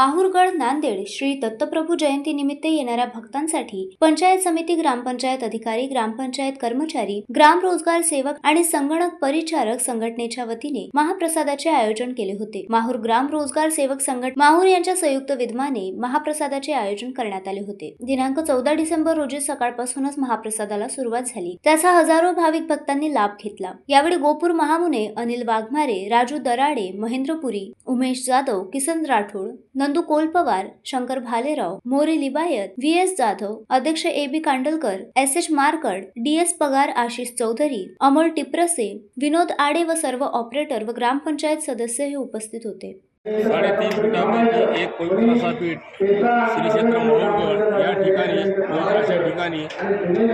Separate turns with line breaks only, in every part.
माहूरगड नांदेड श्री दत्तप्रभू जयंती निमित्त येणाऱ्या भक्तांसाठी पंचायत समिती ग्रामपंचायत अधिकारी ग्रामपंचायत कर्मचारी ग्राम रोजगार सेवक आणि संगणक परिचारक संघटनेच्या वतीने महाप्रसादाचे आयोजन केले होते. माहूर ग्राम रोजगार सेवक संघट माहूर यांच्या संयुक्त विद्यमाने महाप्रसादाचे आयोजन करण्यात आले होते. दिनांक चौदा डिसेंबर रोजी सकाळपासूनच महाप्रसादाला सुरुवात झाली. त्याचा हजारो भाविक भक्तांनी लाभ घेतला. यावेळी गोपूर महामुने अनिल वाघमारे राजू दराडे महेंद्रपुरी उमेश जाधव किसन राठोड नंदू कोलपवार शंकर भालेराव मोरे लिबायत व्ही एस जाधव अध्यक्ष A B Kandalkar S H Markad D S Pagar Ashish Chaudhari Amol टिप्रसे विनोद आडे व सर्व ऑपरेटर व ग्रामपंचायत सदस्य हे उपस्थित होते.
साडेतीन फुटापैकी एक पवित्र असा पीठ श्री क्षेत्र महोरगड या ठिकाणी पवित्राच्या ठिकाणी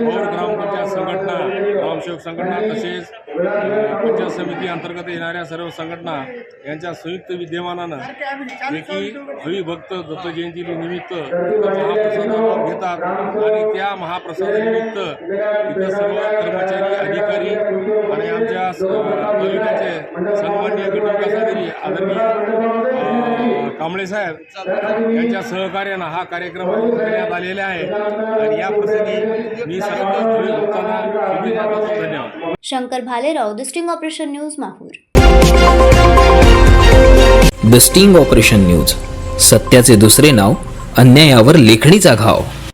महोर ग्रामपंचायत संघटना ग्रामसेवक संघटना तसेच पंचायत समिती अंतर्गत येणाऱ्या सर्व संघटना यांच्या संयुक्त विद्यमानानं जे की हवी भक्त दत्त निमित्त इथं महाप्रसाद घेतात आणि त्या महाप्रसादानिमित्त इथं सर्व कर्मचारी अधिकारी तालुक्याचे सन्मान्य आदरणीय कांबळे साहेब यांच्या सहकार्यानं हा कार्यक्रम आयोजित करण्यात आलेला आहे. आणि या प्रसंगी मी. धन्यवाद.
Shankar Bhalerao the sting operation news Mahur.
The sting operation news सत्याचे दुसरे नाव अन्यायावर लेखणीचा घाव.